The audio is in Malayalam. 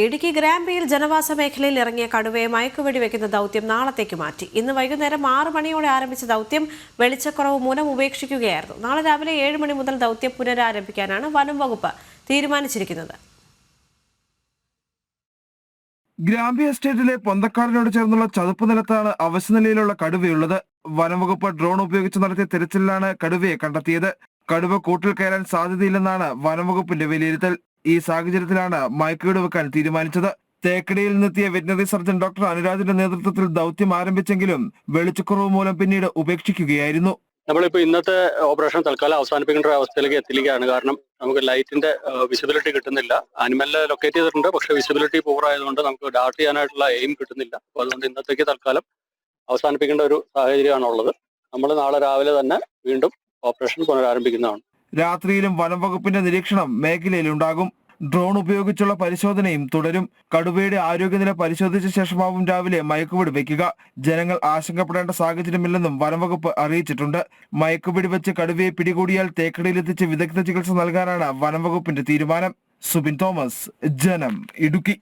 ഇടുക്കി ഗ്രാമ്പിയിൽ ജനവാസ മേഖലയിൽ ഇറങ്ങിയ കടുവയെ മയക്കുവെടി വെക്കുന്ന ദൗത്യം നാളത്തേക്ക് മാറ്റി. ഇന്ന് വൈകുന്നേരം ആറ് മണിയോടെ ആരംഭിച്ച ദൗത്യം വെളിച്ചക്കുറവ് മൂലം ഉപേക്ഷിക്കുകയായിരുന്നു. നാളെ രാവിലെ ഏഴ് മണി മുതൽ ദൗത്യം പുനരാരംഭിക്കാനാണ് വനം വകുപ്പ് തീരുമാനിച്ചിരിക്കുന്നത്. ഗ്രാമ്പി എസ്റ്റേറ്റിലെ പൊന്തക്കാടിനോട് ചേർന്നുള്ള ചതുപ്പ് നിലത്താണ് അവശനിലയിലുള്ള കടുവയുള്ളത്. വനംവകുപ്പ് ഡ്രോൺ ഉപയോഗിച്ച് നടത്തിയ തിരച്ചിലാണ് കടുവയെ കണ്ടെത്തിയത്. കടുവ കൂട്ടിൽ കയറാൻ സാധ്യതയില്ലെന്നാണ് വനംവകുപ്പിന്റെ വിലയിരുത്തൽ. ഈ സാഹചര്യത്തിലാണ് മയക്കുവീട് വെക്കാൻ തീരുമാനിച്ചത്. തേക്കടിയിൽ നിന്നെത്തിയ വെറ്റിനറി സർജൻ ഡോക്ടർ അനുരാജിന്റെ നേതൃത്വത്തിൽ ദൗത്യം ആരംഭിച്ചെങ്കിലും വെളിച്ചക്കുറവ് മൂലം പിന്നീട് ഉപേക്ഷിക്കുകയായിരുന്നു. നമ്മളിപ്പോ ഇന്നത്തെ ഓപ്പറേഷൻ തൽക്കാലം അവസാനിപ്പിക്കേണ്ട ഒരു അവസ്ഥയിലേക്ക് എത്തിയിരിക്കുകയാണ്. കാരണം നമുക്ക് ലൈറ്റിന്റെ വിസിബിലിറ്റി കിട്ടുന്നില്ല. അനിമലിനെ ലൊക്കേറ്റ് ചെയ്തിട്ടുണ്ട്. പക്ഷെ വിസിബിലിറ്റി പൂർ ആയതുകൊണ്ട് നമുക്ക് ഡാർട്ട് ചെയ്യാനായിട്ടുള്ള എയിം കിട്ടുന്നില്ല. അപ്പൊ അതുകൊണ്ട് ഇന്നത്തേക്ക് തൽക്കാലം അവസാനിപ്പിക്കേണ്ട ഒരു സാഹചര്യമാണുള്ളത്. നമ്മൾ നാളെ രാവിലെ തന്നെ വീണ്ടും ഓപ്പറേഷൻ പുനരാരംഭിക്കുന്നതാണ്. രാത്രിയിലും വനംവകുപ്പിന്റെ നിരീക്ഷണം മേഖലയിലുണ്ടാകും. ഡ്രോൺ ഉപയോഗിച്ചുള്ള പരിശോധനയും തുടരും. കടുവയുടെ ആരോഗ്യനില പരിശോധിച്ച ശേഷമാവും രാവിലെ മയക്കുവെടി വയ്ക്കുക ജനങ്ങൾ ആശങ്കപ്പെടേണ്ട സാഹചര്യമില്ലെന്നും വനംവകുപ്പ് അറിയിച്ചിട്ടുണ്ട്. മയക്കുപിടി വെച്ച് കടുവയെ പിടികൂടിയാൽ തേക്കടിയിലെത്തിച്ച് വിദഗ്ധ ചികിത്സ നൽകാനാണ് വനംവകുപ്പിന്റെ തീരുമാനം. സുബിൻ തോമസ് ജനം ഇടുക്കി.